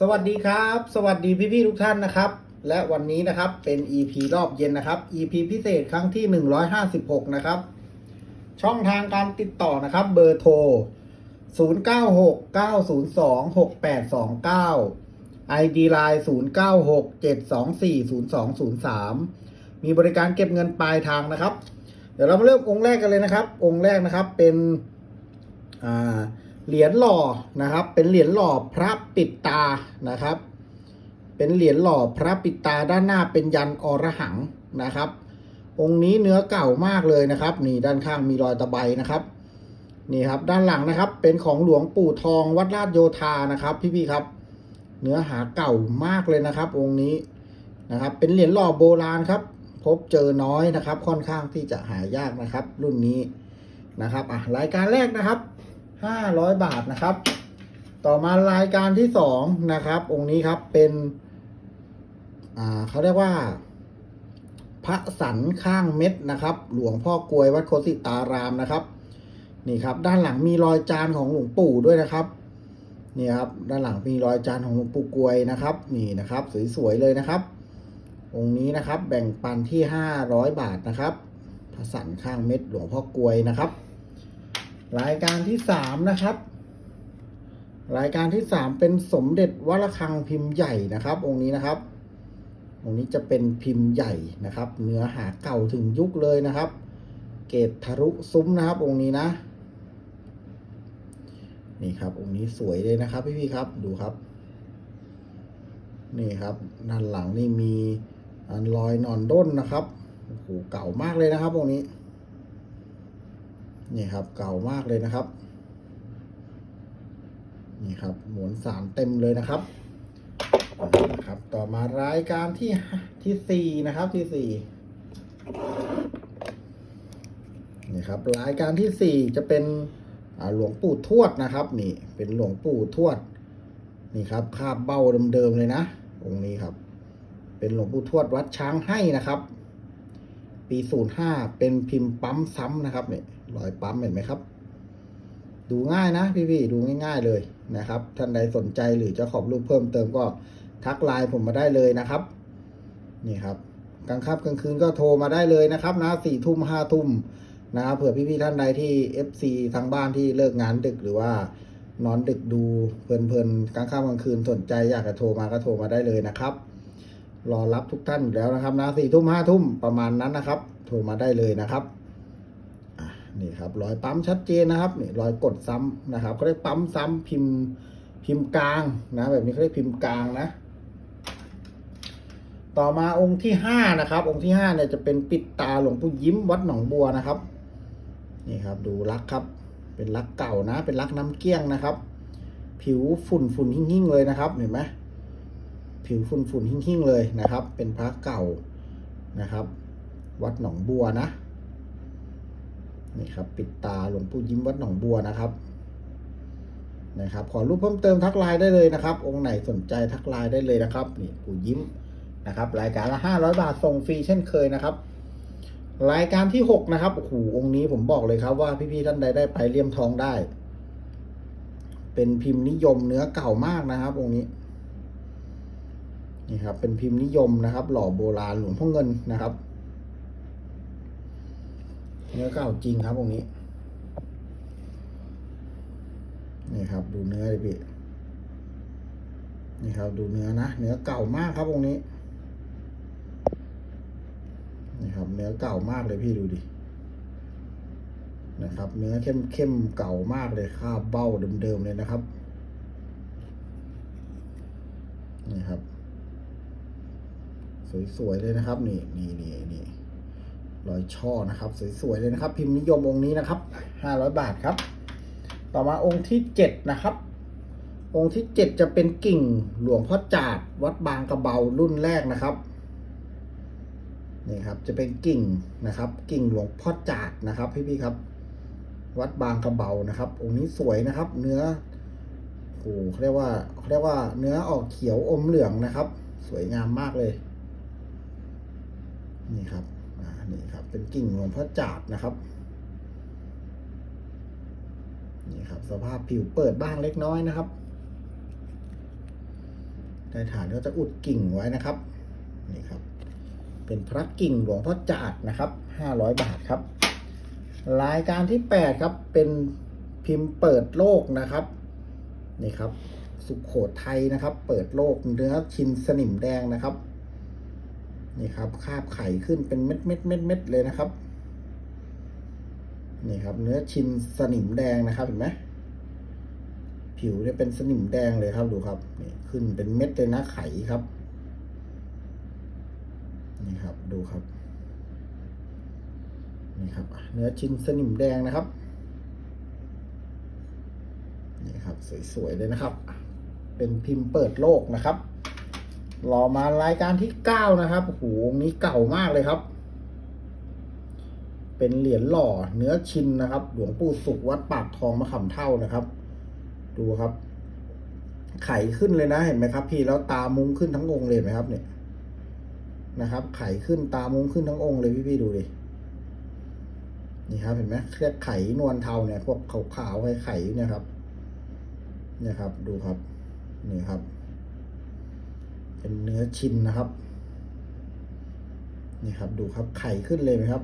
สวัสดีครับ สวัสดีพี่ๆทุกท่านนะครับ และวันนี้นะครับเป็น EP รอบเย็นนะครับ EP พิเศษครั้งที่ 156 นะครับ ช่องทางการติดต่อนะครับ เบอร์โทร 0969026829 ID Line 0967240203 มีบริการเก็บเงินปลายทางนะครับ เดี๋ยวเรามาเริ่มองค์แรกกันเลยนะครับ องค์แรกนะครับเป็นอ่า เหรียญหล่อนะครับ เป็นเหรียญหล่อพระปิดตานะครับ เป็นเหรียญหล่อพระปิดตาด้านหน้าเป็นยันอรหังนะครับ องค์นี้เนื้อเก่ามากเลยนะครับ นี่ด้านข้างมีรอยตะไบนะครับนี่ครับด้านหลังนะครับเป็นของหลวงปู่ทองวัดราชโยธานะครับพี่ๆครับ เนื้อหาเก่ามากเลยนะครับ องค์นี้นะครับ เป็นเหรียญหล่อโบราณครับ พบเจอน้อยนะครับ ค่อนข้างที่จะหายากนะครับ รุ่นนี้นะครับอะรายการแรกนะครับ 500 บาทนะครับ ต่อมารายการที่สองนะครับ องค์นี้ครับเป็นอ่าเขาเรียกว่า พระสันข้างเม็ดนะครับ หลวงพ่อกลวยวัดโคสิตารามนะครับ นี่ครับ ด้านหลังมีรอยจานของหลวงปู่ด้วยนะครับนี่ครับด้านหลังมีรอยจานของหลวงปู่กลวยนะครับ นี่นะครับ สวยๆเลยนะครับ องค์นี้นะครับ แบ่งปันที่ 500 บาทนะครับพระสันข้างเม็ดหลวงพ่อกลวยนะครับ รายการที่สามนะครับ รายการที่สามเป็นสมเด็จวัดระฆังพิมพ์ใหญ่นะครับ องค์นี้นะครับ องค์นี้จะเป็นพิมพ์ใหญ่นะครับ เนื้อหาเก่าถึงยุคเลยนะครับ เกตทะลุซุ้มนะครับ องค์นี้นะ นี่ครับ องค์นี้สวยเลยนะครับ พี่ๆครับดูครับ นี่ครับด้านหลังนี่มีอันรอยนอนด้นนะครับโอ้โหเก่ามากเลยนะครับ องค์นี้ นี่ครับเก่ามากเลยนะครับ นี่ครับหมวนสามเต็มเลยนะครับนะครับ ต่อมารายการที่ที่สี่นะครับที่สี่นี่ครับรายการที่สี่จะเป็นหลวงปู่ทวดนะครับ นี่ เป็นหลวงปู่ทวด นี่ครับคาบเบ้าเดิมๆเลยนะองค์นี้ครับ เป็นหลวงปู่ทวดวัดช้างให้นะครับ ปีศูนย์ห้าเป็นพิมพ์ปั๊มซ้ำนะครับเนี่ย รอยปั๊มเห็นไหมครับ ดูง่ายนะพี่ๆดูง่าย ๆเลยนะครับ ท่านใดสนใจหรือจะขอบรูปเพิ่มเติมก็ทักไลน์ผมมาได้เลยนะครับ นี่ครับกลางค่ำกลางคืนก็โทรมาได้เลยนะครับนะสี่ทุ่มห้าทุ่มนะครับเผื่อพี่ๆท่านใดที่ FC ทางบ้านที่เลิกงานดึกหรือว่านอนดึกดูเพลินๆกลางค่ำกลางคืนสนใจอยากจะโทรมาก็โทรมาได้เลยนะครับ รอรับทุกท่านอยู่แล้วนะครับนะสี่ทุ่มห้าทุ่มประมาณนั้นนะครับ โทรมาได้เลยนะครับ นี่ครับรอยปั๊มชัดเจนนะครับนี่รอยกดซ้ำนะครับเขาเรียกปั๊มซ้ำพิมพ์พิมพ์กลางนะแบบนี้เขาเรียกพิมพ์กลางนะ ต่อมาองค์ที่ห้านะครับ องค์ที่ห้าเนี่ยจะเป็นปิดตาหลวงปู่ยิ้มวัดหนองบัวนะครับ นี่ครับดูลักครับ เป็นลักเก่านะ เป็นลักน้ำเกี้ยงนะครับ ผิวฝุ่นฝุ่นหิ่งๆเลยนะครับเห็นไหมผิวฝุ่นฝุ่นหิ่งๆเลยนะครับ เป็นพระเก่านะครับ วัดหนองบัวนะ นี่ครับ ปิดตาหลวงปู่ยิ้มวัดหนองบัวนะครับนะครับขอรูปเพิ่มเติมทักไลน์ได้เลยนะครับ องค์ไหนสนใจทักไลน์ได้เลยนะครับนี่ปู่ยิ้มนะครับ รายการละห้าร้อยบาทส่งฟรีเช่นเคยนะครับ รายการที่หกนะครับโอ้โหองค์นี้ผมบอกเลยครับว่าพี่ๆท่านใดได้ไปเลี่ยมทองได้ เป็นพิมพ์นิยมเนื้อเก่ามากนะครับ องค์นี้นี่ครับเป็นพิมพ์นิยมนะครับ หล่อโบราณหลวงพ่อเงินนะครับ เนื้อเก่าจริงครับองค์นี้ นี่ครับ ดูเนื้อเลยพี่ นี่ครับ ดูเนื้อนะ เนื้อเก่ามากครับองค์นี้ นี่ครับ เนื้อเก่ามากเลยพี่ดูดิ นะครับ เนื้อเข้มเข้มเก่ามากเลยคราบเบ้าเดิมๆเลยนะครับ นี่ครับ สวยๆเลยนะครับ นี่นี่นี่นี่ รอยช่อนะครับ สวยๆเลยนะครับ พิมพ์นิยมองค์นี้นะครับห้าร้อยบาทครับ ต่อมาองค์ที่เจ็ดนะครับ องค์ที่เจ็ดจะเป็นกิ่งหลวงพ่อจาดวัดบางกระเบารุ่นแรกนะครับนี่ครับจะเป็นกิ่งนะครับ กิ่งหลวงพ่อจาดนะครับ พี่ๆครับ วัดบางกระเบานะครับ องค์นี้สวยนะครับ เนื้อโอ้โหเขาเรียกว่าเขาเรียกว่าเนื้อออกเขียวอมเหลืองนะครับ สวยงามมากเลย นี่ครับ นี่ครับ เป็นกิ่งหลวงพ่อจาดนะครับนี่ครับ สภาพผิวเปิดบ้างเล็กน้อยนะครับในฐานก็จะอุดกิ่งไว้นะครับนี่ครับ เป็นพระกิ่งหลวงพ่อจาดนะครับ500บาทครับ รายการที่8ครับเป็นพิมพ์เปิดโลกนะครับนี่ครับ สุขโขทัยนะครับ เปิดโลกเนื้อชินสนิมแดงนะครับ นี่ครับคาบไข่ขึ้นเป็นเม็ดเม็ดเม็ดเม็ดเลยนะครับ นี่ครับ เนื้อชินสนิมแดงนะครับเห็นไหมผิวเนี่ยเป็นสนิมแดงเลยครับดูครับนี่ขึ้นเป็นเม็ดเลยนะไข่ครับ นี่ครับดูครับนี่ครับ เนื้อชิ้นสนิมแดงนะครับนี่ครับ สวยๆเลยนะครับ เป็นพิมพ์เปิดโลกนะครับ รอมารายการที่เก้านะครับโหองค์นี้เก่ามากเลยครับ เป็นเหรียญหล่อเนื้อชินนะครับ หลวงปู่สุขวัดปากทองมะขามเท่านะครับ ดูครับ ไข่ขึ้นเลยนะเห็นไหมครับ พี่แล้วตามุ้งขึ้นทั้งองค์เลยนไหมครับ เนี่ยนะครับ ไข่ขึ้นตามุ้งขึ้นทั้งองค์เลยพี่ๆดูดินี่ครับเห็นไหมเครียกไข่นวลเทาเนี่ยพวกขาวๆไข่ไข่เนี่ยครับ เนี่ยครับ ดูครับ นี่ครับ เป็นเนื้อชินนะครับ นี่ครับดูครับไข่ขึ้นเลยไหมครับ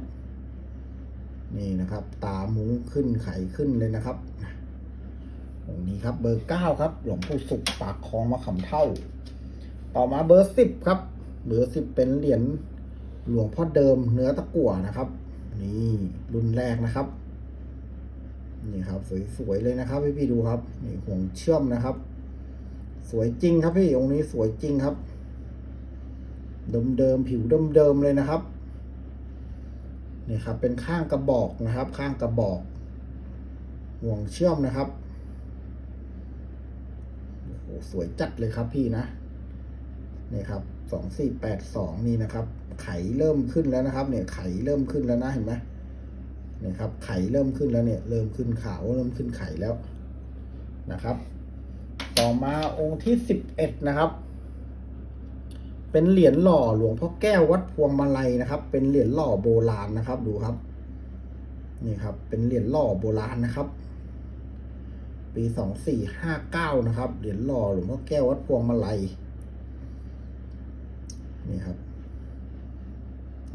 นี่นะครับ ตามุ้งขึ้นไข่ขึ้นเลยนะครับองนี้ครับเบอร์เก้าครับ หลวงปู่สุขปากคลองมะขามเท่า ต่อมาเบอร์สิบครับ เบอร์สิบเป็นเหรียญหลวงพ่อเดิมเนื้อตะกั่วนะครับ นี่รุ่นแรกนะครับ นี่ครับสวยๆเลยนะครับพี่พี่ๆดูครับนี่ห่วงเชื่อมนะครับ สวยจริงครับพี่องค์นี้สวยจริงครับ เดิมๆผิวเดิมๆเลยนะครับนี่ครับ เป็นข้างกระบอกนะครับ ข้างกระบอก ห่วงเชื่อมนะครับโอ้โหสวยจัดเลยครับพี่นะนี่ครับสองสี่แปดสองนี่นะครับ ไขเริ่มขึ้นแล้วนะครับ เนี่ยไขเริ่มขึ้นแล้วนะเห็นไหมเนี่ยครับ ไขเริ่มขึ้นแล้วเนี่ย เริ่มขึ้นขาวเริ่มขึ้นไขแล้วนะครับ ต่อมาองค์ที่สิบเอ็ดนะครับ เป็นเหรียญหล่อหลวงพ่อแก้ววัดพวงมาลัยนะครับ เป็นเหรียญหล่อโบราณนะครับ ดูครับ นี่ครับ เป็นเหรียญหล่อโบราณนะครับ ปีสองสี่ห้าเก้านะครับ เหรียญหล่อหลวงพ่อแก้ววัดพวงมาลัย นี่ครับ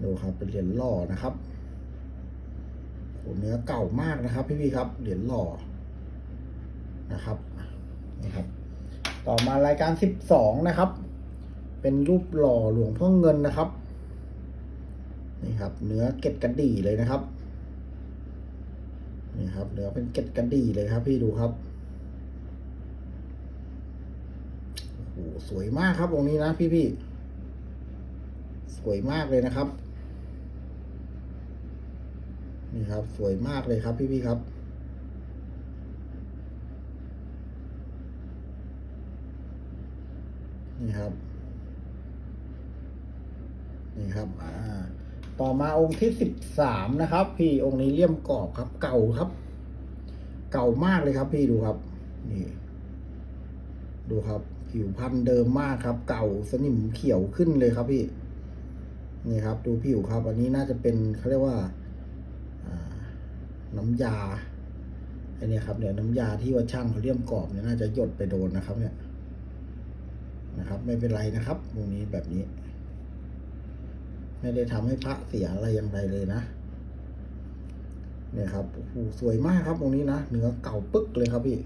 ดูครับ เป็นเหรียญหล่อนะครับโหเนื้อเก่ามากนะครับ พี่ๆครับ เหรียญหล่อนะครับ นี่ครับ ต่อมารายการสิบสองนะครับ เป็นรูปหล่อหลวงพ่อเงินนะครับ นี่ครับ เนื้อเกล็ดกระดี่เลยนะครับ นี่ครับเนื้อเป็นเกล็ดกระดี่เลยครับ พี่ดูครับโอ้โหสวยมากครับองค์นี้นะพี่พี่ๆสวยมากเลยนะครับ นี่ครับ สวยมากเลยครับพี่พี่ๆครับ นี่ครับ นี่ครับ อ่า ต่อมาองค์ที่สิบสามนะครับ พี่องค์นี้เลี่ยมกรอบครับ เก่าครับ เก่ามากเลยครับ พี่ดูครับ นี่ ดูครับ ผิวพันธุ์เดิมมากครับ เก่าสนิมเขียวขึ้นเลยครับพี่ นี่ครับ ดูผิวครับ อันนี้น่าจะเป็นเขาเรียกว่าน้ำยาอเนี่ยครับเนี่ยน้ำยาที่ว่าช่างเขาเลี่ยมกรอบเนี่ยน่าจะหยดไปโดนนะครับ เนี่ย นะครับ ไม่เป็นไรนะครับตรงนี้แบบนี้ ไม่ได้ทำให้พระเสียอะไรอย่างไรเลยนะเนี่ยครับโอ้โหสวยมากครับตรงนี้นะเนื้อเก่าปึ๊กเลยครับพี่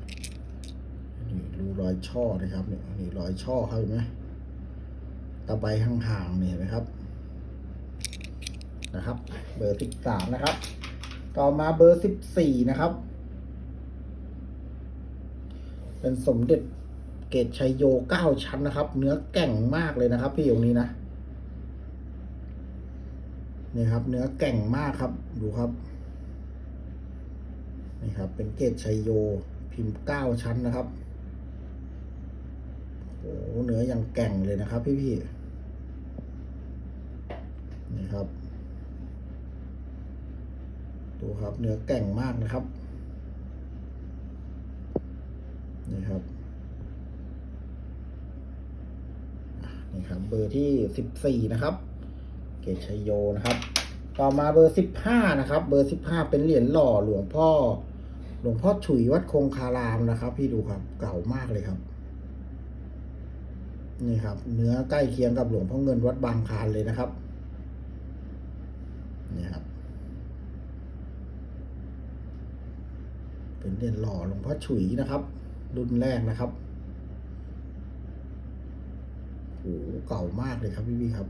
นี่รูรอยช่อนะครับเนี่ยนี่รอยช่อครับเห็นไหมตะไบห่างๆเนี่ยเห็นไหมครับ นะครับ เบอร์สิบสามนะครับ ต่อมาเบอร์สิบสี่นะครับ เป็นสมเด็จ เกตชัยโยเก้าชั้นนะครับ เนื้อแก่งมากเลยนะครับ พี่องค์นี้นะนี่ครับ เนื้อแก่งมากครับ ดูครับนี่ครับ เป็นเกตชัยโยพิมพ์เก้าชั้นนะครับโอ้เนื้อยังแก่งเลยนะครับ พี่พี่ๆนี่ครับ ดูครับ เนื้อแก่งมากนะครับนี่ครับ ครับ เบอร์ที่สิบสี่นะครับ เกตชัยโยนะครับ ต่อมาเบอร์สิบห้านะครับ เบอร์สิบห้าเป็นเหรียญหล่อหลวงพ่อ หลวงพ่อฉุยวัดคงคารามนะครับ พี่ดูครับ เก่ามากเลยครับ นี่ครับ เนื้อใกล้เคียงกับหลวงพ่อเงินวัดบางคานเลยนะครับ นี่ครับ เป็นเหรียญหล่อหลวงพ่อฉุยนะครับ รุ่นแรกนะครับโอ้โห เก่ามากเลยครับพี่พี่ครับ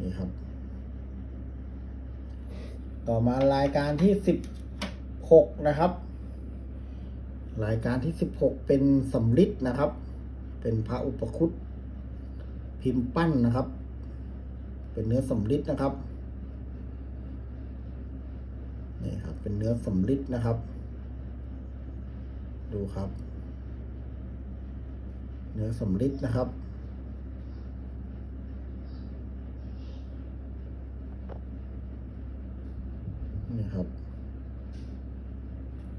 นี่ครับ ต่อมารายการที่สิบหกนะครับ รายการที่สิบหกเป็นสำลิดนะครับ เป็นพระอุปคุตพิมพ์ปั้นนะครับ เป็นเนื้อสำลิดนะครับนี่ครับ เป็นเนื้อสำลิดนะครับ ดูครับ นื้อสำลิดนะครับ นี่ครับ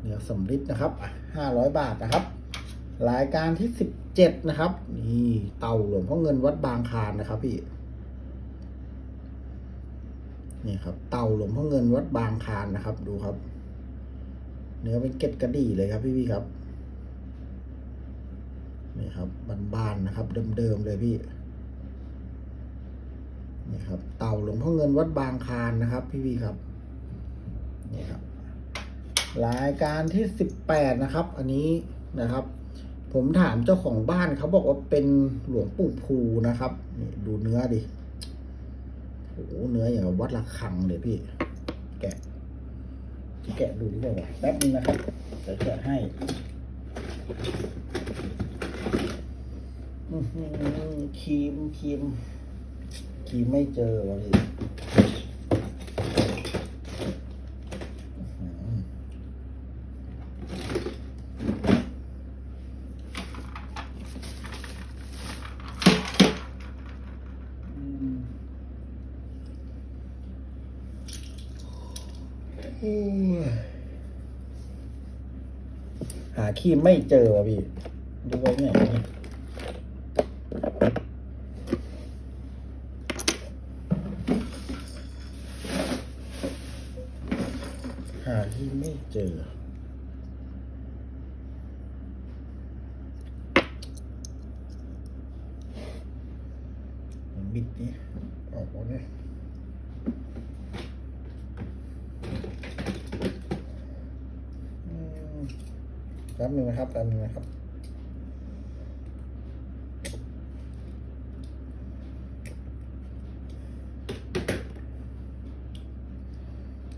เนื้อสำลิดนะครับห้าร้อยบาทนะครับ รายการที่สิบเจ็ดนะครับ นี่เต่าหลวงพ่อเงินวัดบางคานนะครับพี่นี่ครับ เต่าหลวงพ่อเงินวัดบางคานนะครับ ดูครับ เนื้อเป็นเกล็ดกระดี่เลยครับพี่พี่ครับ ครับบานๆนะครับ เดิมๆเลยพี่นี่ครับ เต่าหลวงพ่อเงินวัดบางคานนะครับ พี่พี่ครับนี่ครับรายการที่สิบแปดนะครับ อันนี้นะครับ ผมถามเจ้าของบ้านเขาบอกว่าเป็นหลวงปู่ภูนะครับนี่ดูเนื้อดิโอ้เนื้ออย่างกับวัดระฆังเลยพี่ แกะแกะดูดีกว่าแป๊บนึงนะครับจะแกะให้ ครีมครีมครีมไม่เจอวะพี่อื้อหืออืมหาครีมไม่เจอว่ะพี่ ดูไว้เนี่ยหาครีมไม่เจอบิดนี่ออกหมดเลยอืมแป๊บหนึงนะครับแป๊บหนึงนะครับ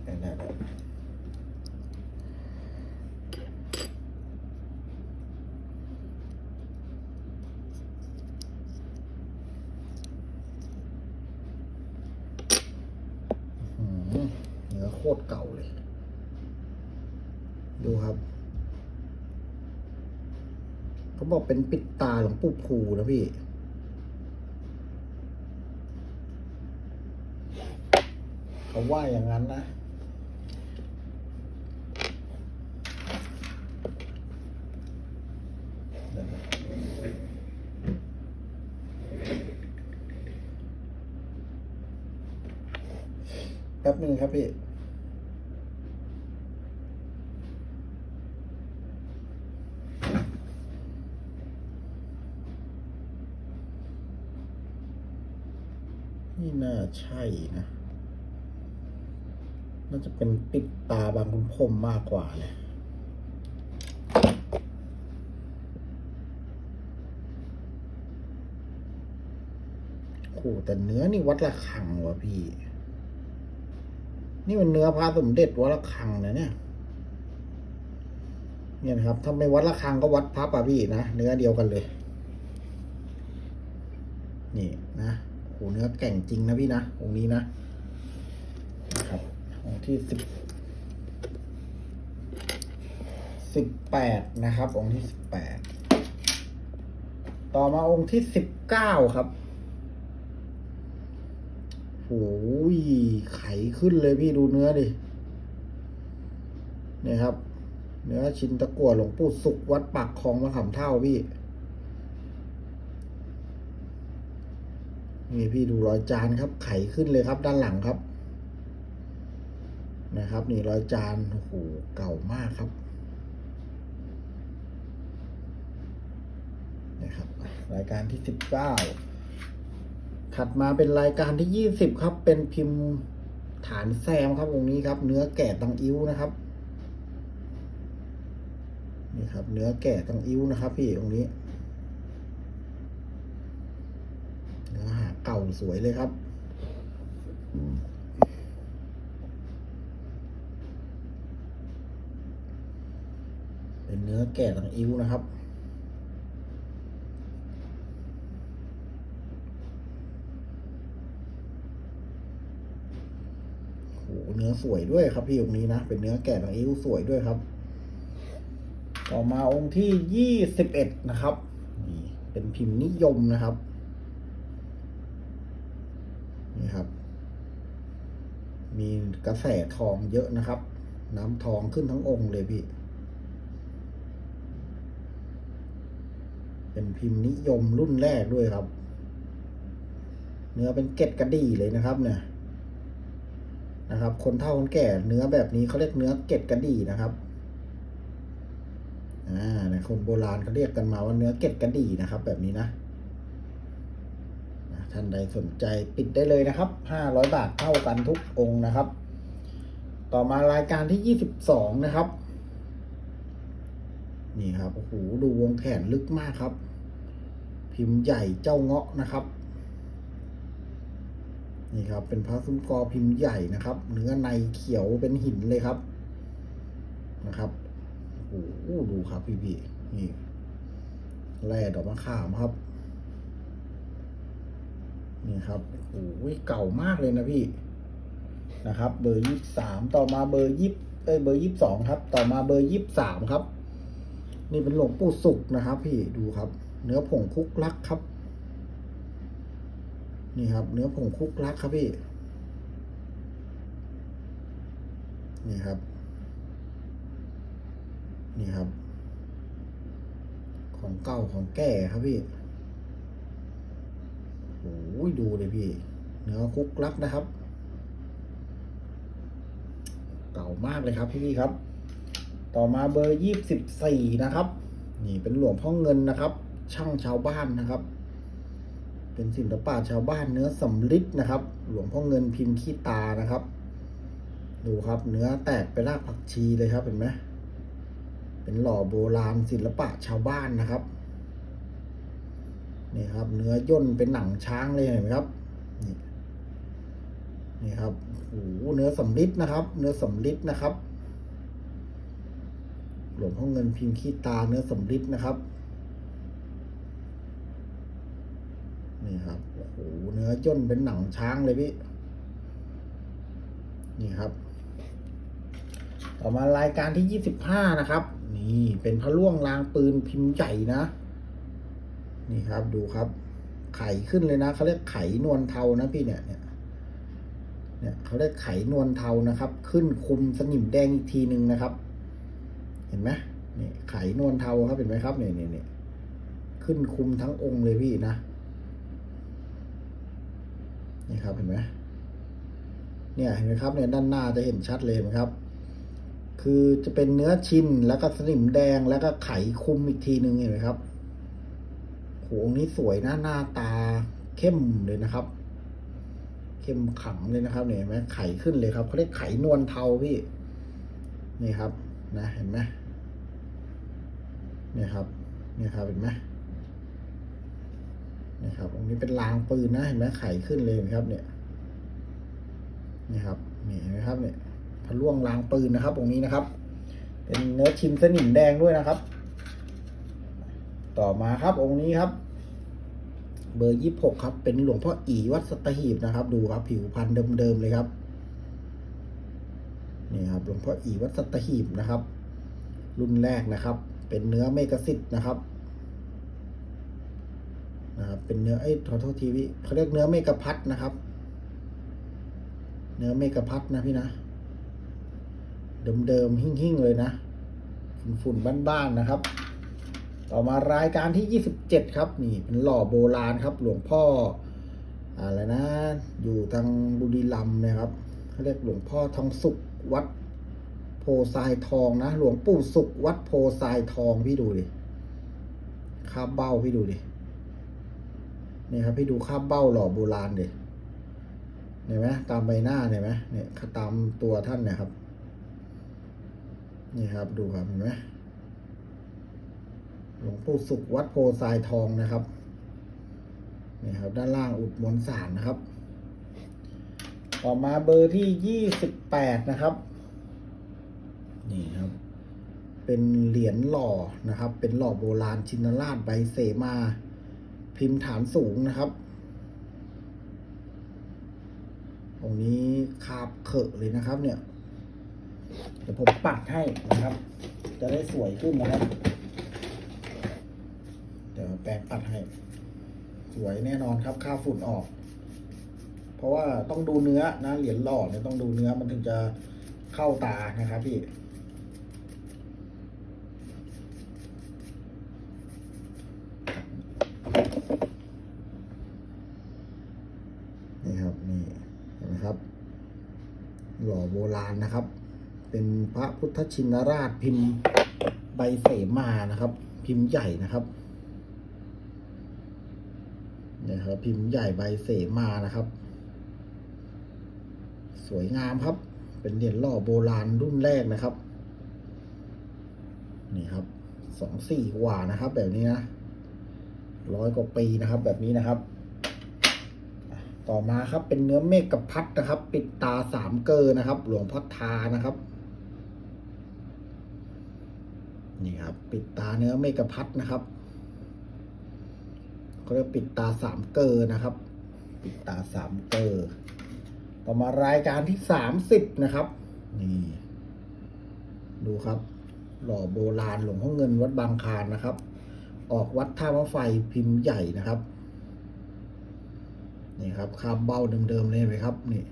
ได้ได้ได้อื้อหือเนื้อโคตรเก่าเลย ดูครับเขาบอกเป็นปิดตาหลวงปู่ภูนะพี่ เขาว่าอย่างนั้นนะแป๊บนึงครับพี่ นี่น่า ใช่นะ น่าจะเป็นปิดตาบางคุณพรมมากกว่าเลยโอ้โหแต่เนื้อนี่วัดระฆังวะพี่ นี่มันเนื้อพระสมเด็จวัดระฆังนะเนี่ย เนี่ยนะครับถ้าไม่วัดระฆังก็วัดพระป่ะพี่นะเนื้อเดียวกันเลย นี่นะโอ้โห เนื้อแก่งจริงนะพี่นะองค์นี้นะ ครับองค์ที่สิบสิบแปดนะครับ องค์ที่สิบแปดต่อมาองค์ที่สิบเก้าครับโอ้ยไขขึ้นเลยพี่ดูเนื้อดิเนี่ยครับ เนื้อชิ้นตะกั่วหลวงปู่สุขวัดปากคลองมะขามเท่าพี่ นี่พี่ดูรอยจานครับ ไขขึ้นเลยครับ ด้านหลังครับ นะครับ นี่รอยจานโอ้โหเก่ามากครับนะครับรายการที่สิบเก้าถัดมาเป็นรายการที่ยี่สิบครับ เป็นพิมพ์ฐานแซมครับองค์นี้ครับ เนื้อแก่ตังอิ้วนะครับนี่ครับ เนื้อแก่ตังอิ้วนะครับ พี่องค์นี้ เก่าสวยเลยครับ เป็นเนื้อแก่ตังอิ้วนะครับโหเนื้อสวยด้วยครับพี่องค์นี้นะ เป็นเนื้อแก่ตังอิ้วสวยด้วยครับ ต่อมาองค์ที่ยี่สิบเอ็ดนะครับ เป็นพิมพ์นิยมนะครับ นี่ครับ มีกระแสทองเยอะนะครับ น้ำทองขึ้นทั้งองค์เลยพี่ เป็นพิมพ์นิยมรุ่นแรกด้วยครับ เนื้อเป็นเกล็ดกระดี่เลยนะครับ เนี่ยนะครับ คนเฒ่าคนแก่เนื้อแบบนี้เขาเรียกเนื้อเกล็ดกระดี่นะครับอ่าในคนโบราณเขาเรียกกันมาว่าเนื้อเกล็ดกระดี่นะครับ แบบนี้นะ ท่านใดสนใจปิดได้เลยนะครับห้าร้อยบาทเท่ากันทุกองค์นะครับ ต่อมารายการที่ยี่สิบสองนะครับ นี่ครับโอ้โหดูวงแขนลึกมากครับ พิมพ์ใหญ่เจ้าเงาะนะครับ นี่ครับ เป็นพระซุ้มกอพิมพ์ใหญ่นะครับ เนื้อในเขียวเป็นหินเลยครับนะครับโอ้โหดูครับพี่พี่ๆนี่แร่ดอกมะขามครับ นี่ครับโอ้โหเก่ามากเลยนะพี่นะครับ เบอร์ยี่สามต่อมาเบอร์ยี่เอ้ยเบอร์ยี่สองครับ ต่อมาเบอร์ยี่สามครับ นี่เป็นหลวงปู่สุกนะครับ พี่ดูครับ เนื้อผงคุกลักครับ นี่ครับ เนื้อผงคุกลักครับพี่นี่ครับ นี่ครับ ของเก่าของแก่ครับพี่ อ้ยดูเลยพี่ เนื้อคุกลักนะครับ เก่ามากเลยครับพี่ครับ ต่อมาเบอร์ยี่สิบสี่นะครับ นี่เป็นหลวงพ่อเงินนะครับ ช่างชาวบ้านนะครับ เป็นศิลปะชาวบ้านเนื้อสำลิดนะครับ หลวงพ่อเงินพิมพ์ขี้ตานะครับ ดูครับ เนื้อแตกไปรากผักชีเลยครับเห็นไหมเป็นหล่อโบราณศิลปะชาวบ้านนะครับ นี่ครับ เนื้อย่นเป็นหนังช้างเลยเห็นไหมครับ นี่นี่ครับโอ้โหเนื้อสำลิดนะครับ เนื้อสำลิดนะครับ หลวงพ่อเงินพิมพ์ขี้ตาเนื้อสำลิดนะครับ นี่ครับโอ้โหเนื้อย่นเป็นหนังช้างเลยพี่ นี่ครับ ต่อมารายการที่ยี่สิบห้านะครับ นี่เป็นพระล่วงรางปืนพิมพ์ใหญ่นะ นี่ครับดูครับ ไข่ขึ้นเลยนะเขาเรียกไข่นวลเทานะพี่เนี่ยเนี่ยเนี่ยเขาเรียกไข่นวลเทานะครับ ขึ้นคุมสนิมแดงอีกทีหนึ่งนะครับ เห็นไหมนี่ไข่นวลเทาครับเห็นไหมครับเนี่ยเนี่ยเนี่ยขึ้นคุมทั้งองค์เลยพี่นะนี่ครับเห็นไหมเนี่ยเห็นไหมครับเนี่ยด้านหน้าจะเห็นชัดเลยเห็นไหมครับ คือจะเป็นเนื้อชิ้นแล้วก็สนิมแดงแล้วก็ไขคุมอีกทีหนึ่งเห็นไหมครับ โหองนี้สวยนะหน้าตาเข้มเลยนะครับ เข้มขลังเลยนะครับเนี่ยเห็นไหมไขขึ้นเลยครับเขาเรียกไขนวลเทาพี่ นี่ครับ นะเห็นไหมเนี่ยครับเนี่ยครับเห็นไหมนี่ครับองนี้เป็นรางปืนนะเห็นไหมไขขึ้นเลยครับ เนี่ยนี่ครับนี่เห็นไหมครับเนี่ยพระล่วงรางปืนนะครับองนี้นะครับ เป็นเนื้อชิมสนิมแดงด้วยนะครับ ต่อมาครับองค์นี้ครับ เบอร์ยี่หกครับ เป็นหลวงพ่ออีวัดสตหีบนะครับ ดูครับ ผิวพรรณเดิมๆเลยครับนี่ครับหลวงพ่ออีวัดสตหีบนะครับ รุ่นแรกนะครับ เป็นเนื้อเมกะซิตนะครับนะครับเป็นเนื้อไอ้ขอโทษทีพี่เขาเรียกเนื้อเมกะพัดนะครับ เนื้อเมกะพัดนะพี่นะเดิมๆหิ่งๆเลยนะฝุ่นๆบ้านๆนะครับ ต่อมารายการที่ 27 ครับนี่เป็นหล่อโบราณครับหลวงพ่ออะไรนะ อยู่ทางบุรีรัมย์นะครับเขาเรียกหลวงพ่อทองสุขวัดโพทรายทองนะ หลวงปู่สุขวัดโพทรายทองพี่ดูดิคาบเบ้าพี่ดูดินี่ครับพี่ดูคาบเบ้าหล่อโบราณดิเห็นไหมตามใบหน้าเห็นไหมเนี่ยตามตัวท่านนี่ยครับ นี่ครับดูครับเห็นไหม หลวงปู่สุขวัดโพทรายทองนะครับนี่ครับ ด้านล่างอุดมวลสารนะครับ ต่อมาเบอร์ที่ยี่สิบแปดนะครับ นี่ครับ เป็นเหรียญหล่อนะครับ เป็นหล่อโบราณชินราชใบเสมา พิมพ์ฐานสูงนะครับตรงนี้คาบเขอะเลยนะครับ เนี่ย เดี๋ยวผมปัดให้นะครับ จะได้สวยขึ้นนะครับเดี๋ยว แปรงปัดให้ สวยแน่นอนครับค่าฝุ่นออก เพราะว่าต้องดูเนื้อนะเหรียญหล่อเนี่ยต้องดูเนื้อมันถึงจะเข้าตานะครับพี่นี่ครับนี่เห็นไหมครับ หล่อโบราณนะครับ เป็นพระพุทธชินราชพิมพ์ใบเสมานะครับ พิมพ์ใหญ่นะครับ นี่ยครับ พิมพ์ใหญ่ใบเสมานะครับ สวยงามครับ เป็นเหรียญหล่อโบราณรุ่นแรกนะครับ นี่ครับสองสี่กว่านะครับ แบบนี้นะร้อยกว่าปีนะครับ แบบนี้นะครับ ต่อมาครับเป็นเนื้อเมฆกับพัดนะครับ ปิดตาสามเกอนะครับ หลวงพ่อทานะครับนี่ครับ ปิดตาเนื้อเมฆกับพัดนะครับ เขาเรียกปิดตาสามเกอนะครับ ปิดตาสามเกอต่อมารายการที่สามสิบนะครับ นี่ ดูครับ หล่อโบราณหลวงพ่อเงินวัดบางคานนะครับ ออกวัดท่ามะไฟพิมพ์ใหญ่นะครับ นี่ครับคาบเบ้าเดิมๆเลยไหมครับ นี่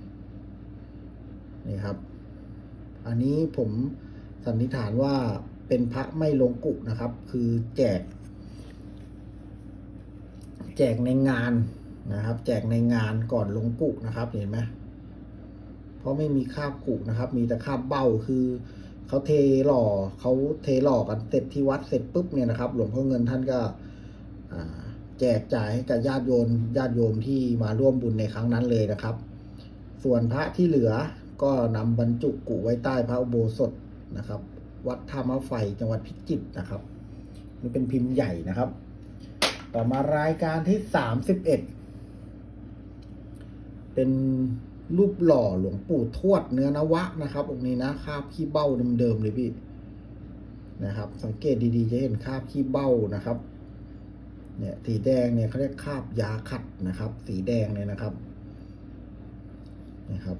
นี่ครับ อันนี้ผมสันนิษฐานว่าเป็นพระไม่ลงกุนะครับ คือแจก แจกในงานนะครับ แจกในงานก่อนลงกุนะครับเห็นไหมเพราะไม่มีคาบกุนะครับ มีแต่คาบเบ้าคือเขาเทหล่อเขาเทหล่อกันเสร็จที่วัดเสร็จปุ๊บเนี่ยนะครับ หลวงพ่อเงินท่านก็แจกจ่ายให้กับญาติโยมญาติโยมที่มาร่วมบุญในครั้งนั้นเลยนะครับ ส่วนพระที่เหลือก็นำบรรจุกุไว้ใต้พระอุโบสถนะครับ วัดท่ามะไฟจังหวัดพิจิตรนะครับนี่เป็นพิมพ์ใหญ่นะครับ ต่อมารายการที่สามสิบเอ็ดเป็นรูปหล่อหลวงปู่ทวดเนื้อนวะนะครับองค์นี้นะคาบขี้เบ้าเดิมๆเลยพี่นะครับ สังเกตดีๆจะเห็นคาบขี้เบ้านะครับ เนี่ยสีแดงเนี่ยเขาเรียกคาบยาขัดนะครับ สีแดงเนี่ยนะครับนี่ครับ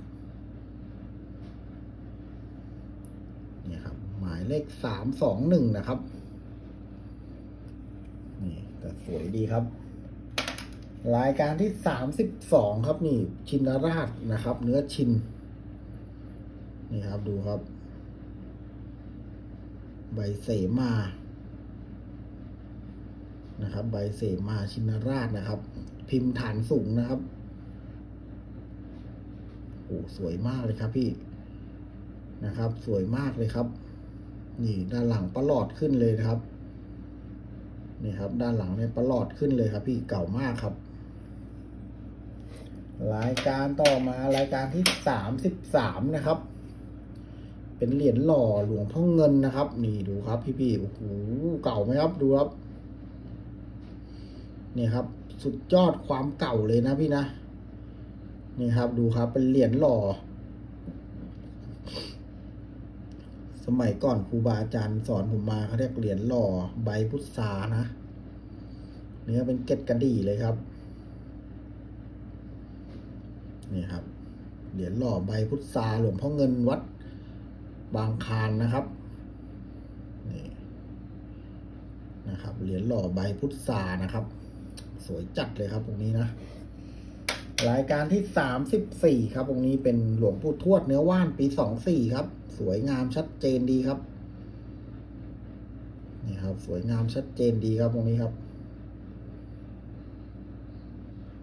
นี่ครับ หมายเลขสามสองหนึ่งนะครับนี่ แต่สวยดีครับ รายการที่สามสิบสองครับนี่ ชินราชนะครับ เนื้อชิน นี่ครับดูครับ ใบเสมา นะครับ ใบเสมาชินราชนะครับ พิมพ์ฐานสูงนะครับโอ้สวยมากเลยครับพี่นะครับ สวยมากเลยครับ นี่ด้านหลังประหลอดขึ้นเลยนะครับ นี่ครับ ด้านหลังเนี่ยประหลอดขึ้นเลยครับ พี่เก่ามากครับ รายการต่อมารายการที่สามสิบสามนะครับ เป็นเหรียญหล่อหลวงพ่อเงินนะครับ นี่ดูครับ พี่พี่ๆโอ้โหเก่าไหมครับดูครับนี่ครับ สุดยอดความเก่าเลยนะพี่นะนี่ครับดูครับเป็นเหรียญหล่อ สมัยก่อนครูบาอาจารย์สอนผมมาเขาเรียกเหรียญหล่อใบพุทรานะเนื้อเป็นเกล็ดกระดี่เลยครับ นี่ครับ เหรียญหล่อใบพุทราหลวงพ่อเงินวัดบางคานนะครับนี่นะครับเหรียญหล่อใบพุทรานะครับ สวยจัดเลยครับตรงนี้นะรายการที่สามสิบสี่ครับ ตรงนี้เป็นหลวงปู่ทวดเนื้อว่านปีสองสี่ครับ สวยงามชัดเจนดีครับนี่ครับ สวยงามชัดเจนดีครับตรงนี้ครับ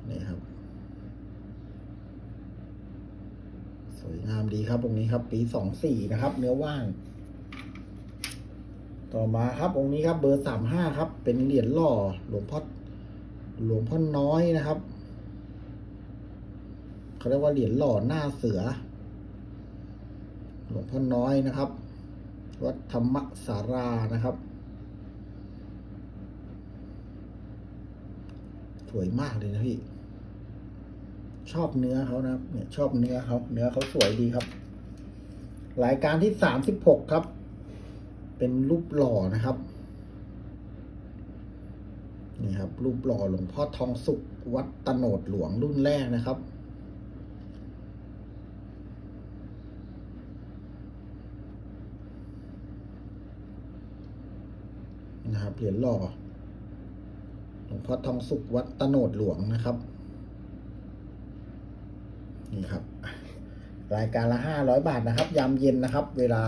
นี่ครับ สวยงามดีครับตรงนี้ครับ ปีสองสี่นะครับ เนื้อว่านต่อมาครับองค์นี้ครับ เบอร์สามห้าครับ เป็นเหรียญหล่อหลวงพ่อหลวงพ่อน้อยนะครับเขาเรียกว่าเหรียญหล่อหน้าเสือ หลวงพ่อน้อยนะครับ วัดธรรมสารานะครับ สวยมากเลยนะพี่ ชอบเนื้อเขานะครับ เนี่ยชอบเนื้อเขาเนื้อเขาสวยดีครับรายการที่สามสิบหกครับ เป็นรูปหล่อนะครับ นี่ครับ รูปหล่อหลวงพ่อทองสุขวัดตโนดหลวงรุ่นแรกนะครับ นะครับ เหรียญหล่อหลวงพ่อทองสุขวัดตโนดหลวงนะครับ นี่ครับ รายการละห้าร้อยบาทนะครับ ยามเย็นนะครับ เวลา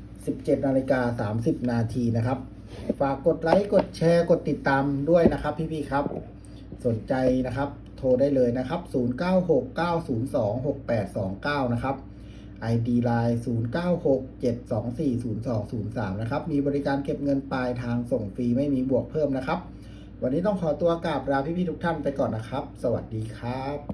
17นาฬิกา30นาทีนะครับ ฝากกดไลค์กดแชร์กดติดตามด้วยนะครับ พี่ๆครับ สนใจนะครับ โทรได้เลยนะครับ 0969026829 นะครับ ID Line 0967240203 นะครับ มีบริการเก็บเงินปลายทางส่งฟรีไม่มีบวกเพิ่มนะครับ วันนี้ต้องขอตัวกราบลาพี่ๆทุกท่านไปก่อนนะครับ สวัสดีครับ